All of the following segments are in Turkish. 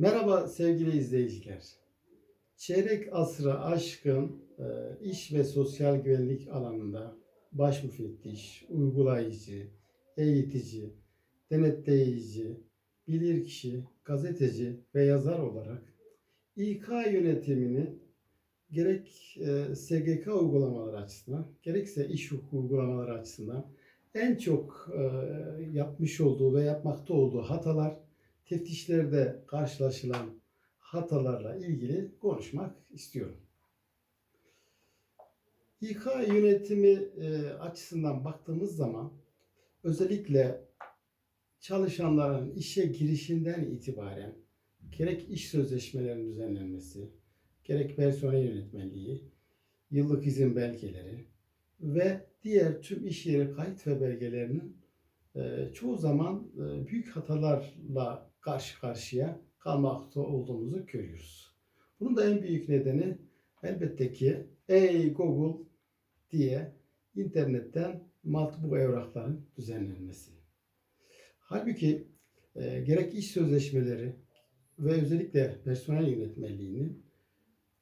Merhaba sevgili izleyiciler. Çeyrek asra aşkın e, iş ve sosyal güvenlik alanında baş müfettiş, uygulayıcı, eğitici, denetleyici, bilirkişi, gazeteci ve yazar olarak İK yönetimini gerek e, SGK uygulamaları açısından gerekse iş hukuku uygulamaları açısından en çok e, yapmış olduğu ve yapmakta olduğu hatalar teftişlerde karşılaşılan hatalarla ilgili konuşmak istiyorum. İK yönetimi e, açısından baktığımız zaman özellikle çalışanların işe girişinden itibaren gerek iş sözleşmelerinin düzenlenmesi, gerek personel yönetmeliği, yıllık izin belgeleri ve diğer tüm iş yeri kayıt ve belgelerinin e, çoğu zaman e, büyük hatalarla karşı karşıya kalmakta olduğumuzu görüyoruz. Bunun da en büyük nedeni elbette ki ey Google diye internetten matbu evrakların düzenlenmesi. Halbuki e, gerek iş sözleşmeleri ve özellikle personel yönetmeliğinin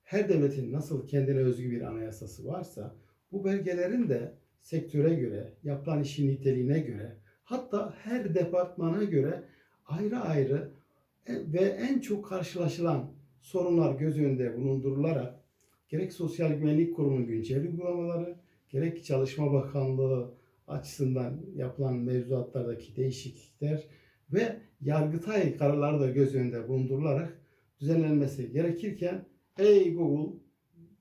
her devletin nasıl kendine özgü bir anayasası varsa bu belgelerin de sektöre göre, yapılan işin niteliğine göre hatta her departmana göre ayrı ayrı e, ve en çok karşılaşılan sorunlar göz önünde bulundurularak gerek Sosyal Güvenlik Kurumu'nun güncel uygulamaları, gerek Çalışma Bakanlığı açısından yapılan mevzuatlardaki değişiklikler ve Yargıtay kararları da göz önünde bulundurularak düzenlenmesi gerekirken ey Google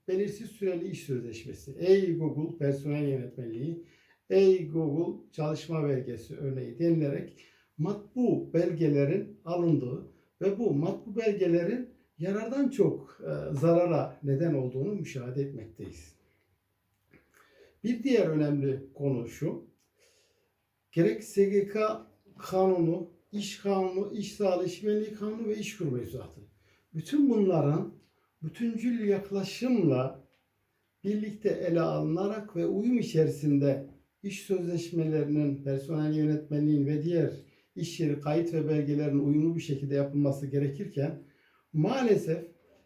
belirsiz süreli iş sözleşmesi, ey Google personel yönetmeliği, ey Google çalışma belgesi örneği denilerek matbu belgelerin alındığı ve bu matbu belgelerin yarardan çok e, zarara neden olduğunu müşahede etmekteyiz. Bir diğer önemli konu şu. Gerek SGK kanunu, iş kanunu, iş sağlığı, iş güvenliği kanunu ve iş kurum mevzuatı. Bütün bunların bütüncül yaklaşımla birlikte ele alınarak ve uyum içerisinde iş sözleşmelerinin, personel yönetmenliğin ve diğer iş yeri kayıt ve belgelerin uyumlu bir şekilde yapılması gerekirken maalesef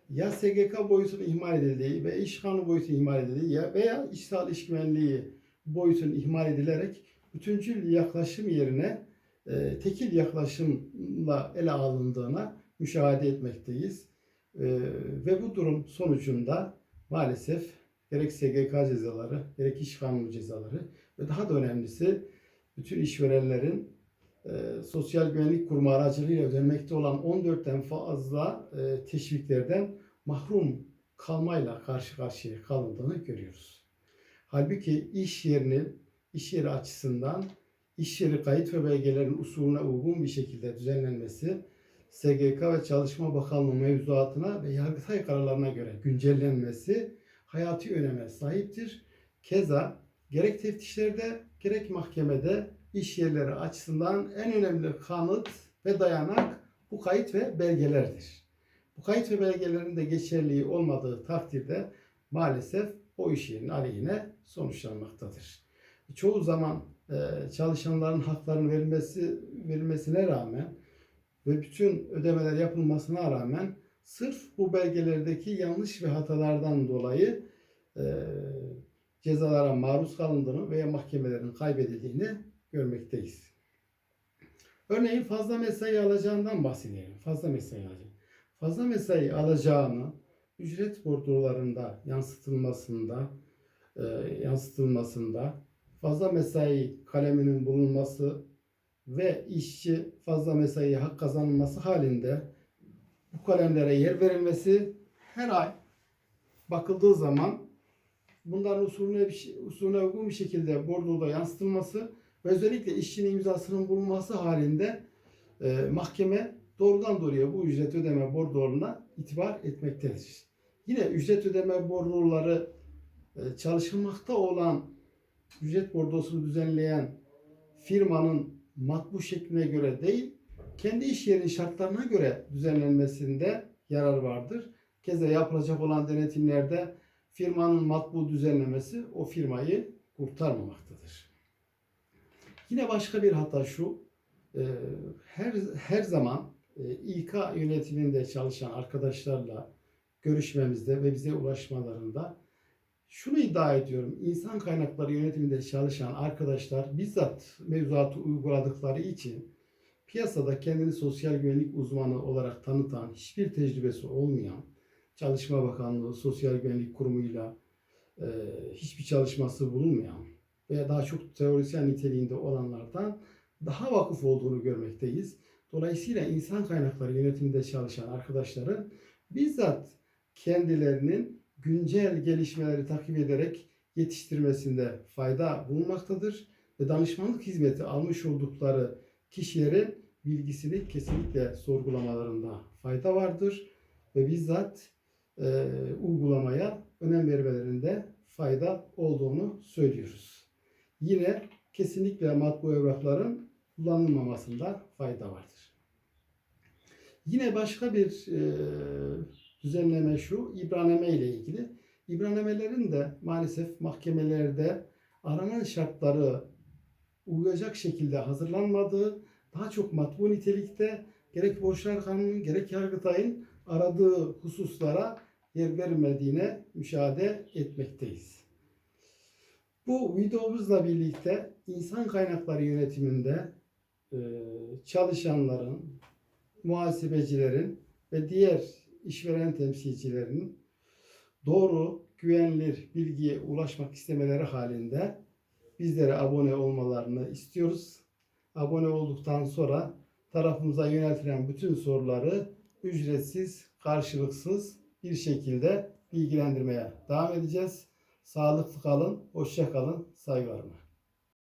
ya SGK boyutunun ihmal edildiği ve iş kanunu boyutu ihmal edildiği ya veya iş sağlığı iş güvenliği boyutunun ihmal edilerek bütüncül yaklaşım yerine e, tekil yaklaşımla ele alındığına müşahede etmekteyiz. E, ve bu durum sonucunda maalesef gerek SGK cezaları, gerek iş kanunu cezaları ve daha da önemlisi bütün işverenlerin e, Sosyal Güvenlik Kurumu aracılığıyla ödenmekte olan 14'ten fazla e, teşviklerden mahrum kalmayla karşı karşıya kalındığını görüyoruz. Halbuki iş yerinin iş yeri açısından iş yeri kayıt ve belgelerin usulüne uygun bir şekilde düzenlenmesi SGK ve Çalışma Bakanlığı mevzuatına ve Yargıtay kararlarına göre güncellenmesi hayati öneme sahiptir. Keza gerek teftişlerde gerek mahkemede iş yerleri açısından en önemli kanıt ve dayanak bu kayıt ve belgelerdir. Bu kayıt ve belgelerin de geçerliği olmadığı takdirde maalesef o iş yerinin aleyhine sonuçlanmaktadır. Çoğu zaman e, çalışanların haklarının verilmesi verilmesine rağmen ve bütün ödemeler yapılmasına rağmen sırf bu belgelerdeki yanlış ve hatalardan dolayı e, cezalara maruz kalındığını veya mahkemelerin kaybedildiğini görmekteyiz. Örneğin fazla mesai alacağından bahsedelim. Fazla mesai alacak. Fazla mesai alacağını ücret bordrolarında yansıtılmasında e, yansıtılmasında fazla mesai kaleminin bulunması ve işçi fazla mesai hak kazanılması halinde bu kalemlere yer verilmesi her ay bakıldığı zaman bunların usulüne, bir şey, usulüne uygun bir şekilde bordroda yansıtılması özellikle işçinin imzasının bulunması halinde e, mahkeme doğrudan doğruya bu ücret ödeme bordrolarına itibar etmektedir. Yine ücret ödeme bordroları e, çalışılmakta olan ücret bordrosunu düzenleyen firmanın matbu şekline göre değil, kendi iş yerinin şartlarına göre düzenlenmesinde yarar vardır. Keza yapılacak olan denetimlerde firmanın matbu düzenlemesi o firmayı kurtarmamaktadır. Yine başka bir hata şu, e, her her zaman e, İK yönetiminde çalışan arkadaşlarla görüşmemizde ve bize ulaşmalarında şunu iddia ediyorum. İnsan kaynakları yönetiminde çalışan arkadaşlar bizzat mevzuatı uyguladıkları için piyasada kendini sosyal güvenlik uzmanı olarak tanıtan, hiçbir tecrübesi olmayan, Çalışma Bakanlığı, Sosyal Güvenlik Kurumu'yla e, hiçbir çalışması bulunmayan veya daha çok teorisyen niteliğinde olanlardan daha vakıf olduğunu görmekteyiz. Dolayısıyla insan kaynakları yönetiminde çalışan arkadaşların bizzat kendilerinin güncel gelişmeleri takip ederek yetiştirmesinde fayda bulunmaktadır ve danışmanlık hizmeti almış oldukları kişilerin bilgisini kesinlikle sorgulamalarında fayda vardır ve bizzat e, uygulamaya önem vermelerinde fayda olduğunu söylüyoruz. Yine kesinlikle matbu evrakların kullanılmamasında fayda vardır. Yine başka bir e, düzenleme şu, ibraneme ile ilgili. İbranemelerin de maalesef mahkemelerde aranan şartları uyacak şekilde hazırlanmadığı, daha çok matbu nitelikte gerek Borçlar Kanunu gerek Yargıtay'ın aradığı hususlara yer vermediğine müşahede etmekteyiz. Bu videomuzla birlikte insan kaynakları yönetiminde e, çalışanların, muhasebecilerin ve diğer işveren temsilcilerinin doğru, güvenilir bilgiye ulaşmak istemeleri halinde bizlere abone olmalarını istiyoruz. Abone olduktan sonra tarafımıza yöneltilen bütün soruları ücretsiz, karşılıksız bir şekilde bilgilendirmeye devam edeceğiz. Sağlıklı kalın, hoşça kalın, saygılarımla.